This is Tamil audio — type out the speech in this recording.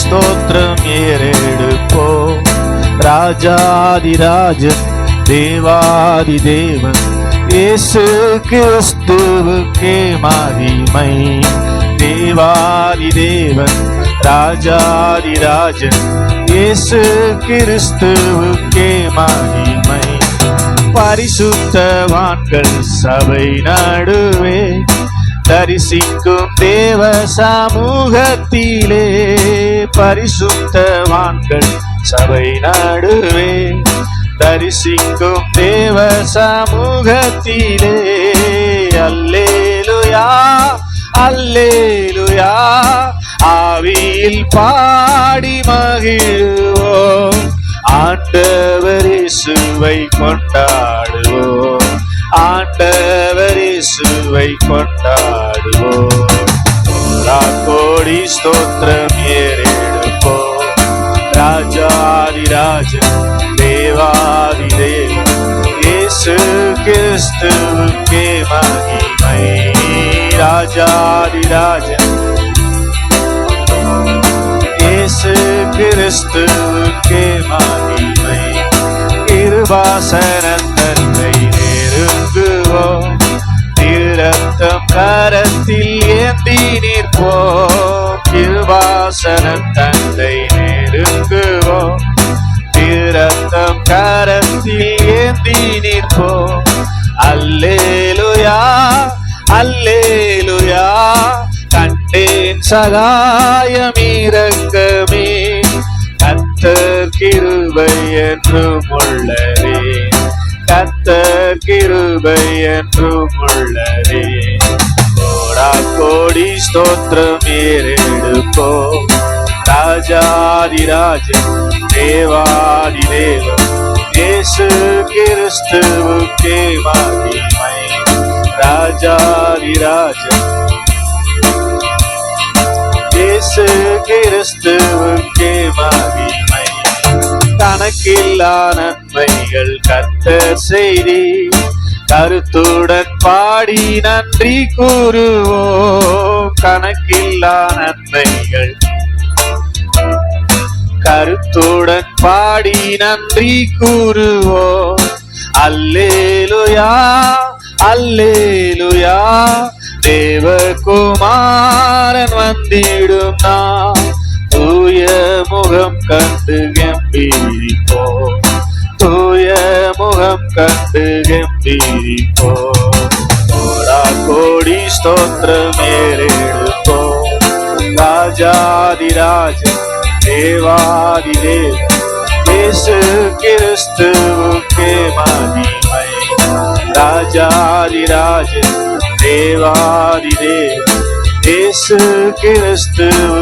ஸ்தோத்திரம் ஏறெடுப்போம் ராஜாதி ராஜன் தேவாதி தேவன் இயேசு கிறிஸ்துவுக்கே மகிமை தேவாதி தேவன் ராஜாதி ராஜன் இயேசு கிறிஸ்துவுக்கே மகிமை பரிசுத்தவான்கள் சபை நடுவே தரிசிக்கும் தேவ சமூகத்திலே பரிசுத்தவான்கள் சபை நாடுவே. தரிசிக்கும் தேவ சமூகத்திலே அல்லேலுயா அல்லேலுயா ஆவியில் பாடி மகிழ்வோம். ஆண்டவர் இயேசுவை கொண்டாடுவோம். ஆண்டவர் இயேசுவை கொண்டாடுவோம். கோடி ஸ்தோத்திரம் ஏறெடுப்போம். ராஜாதிராஜன் தேவாதி தேவன் இயேசு கிறிஸ்துவுக்கே மகிமை. ராஜாதிராஜன் இயேசு கிறிஸ்துவுக்கே மகிமை. இருவாசனத்தை கரத்தில் ஏந்தி நிற்போம். திருவாசன தந்தை நெருங்குவோம். திறத்தம் கரத்தில் ஏந்தி நிற்போம். அல்லேலுயா அல்லேலுயா கண்டேன் சகாயம் இறக்கமே கத்தர் கிருபை என்றும் உள்ளதே. கத்த கிருபை என்றும் உள்ளதே. ஸ்தோத்திரம் ஏறெடுப்போம் ராஜாதிராஜ தேவாதி தேவன் இயேசு கிறிஸ்துவுக்கே மகிமை ராஜாதிராஜ இயேசு கிறிஸ்துவுக்கே மகிமை கணக்கில்லா நன்மைகள் கத்த செய்தி கருத்துடன் பாடி நன்றி கூறுவோம். கணக்கில்லா நன்மைகள் கருத்துடன் பாடி நன்றி கூறுவோம். அல்லேலுயா அல்லேலுயா. தேவகுமாரன் வந்திடும் நான் தூய முகம் கண்டு கம்பீரிப்போ தூய முகம் கண்டு கம்பீரிப்போ கோடி ஸ்தோத்திரம் ஏறெடுப்போ ராஜாதிராஜன் தேவாதி தேவன் இயேசு கிறிஸ்துவுக்கே மகிமை ராஜாதிராஜன் தேவாதி தேவன் இயேசு கிறிஸ்துவுக்கே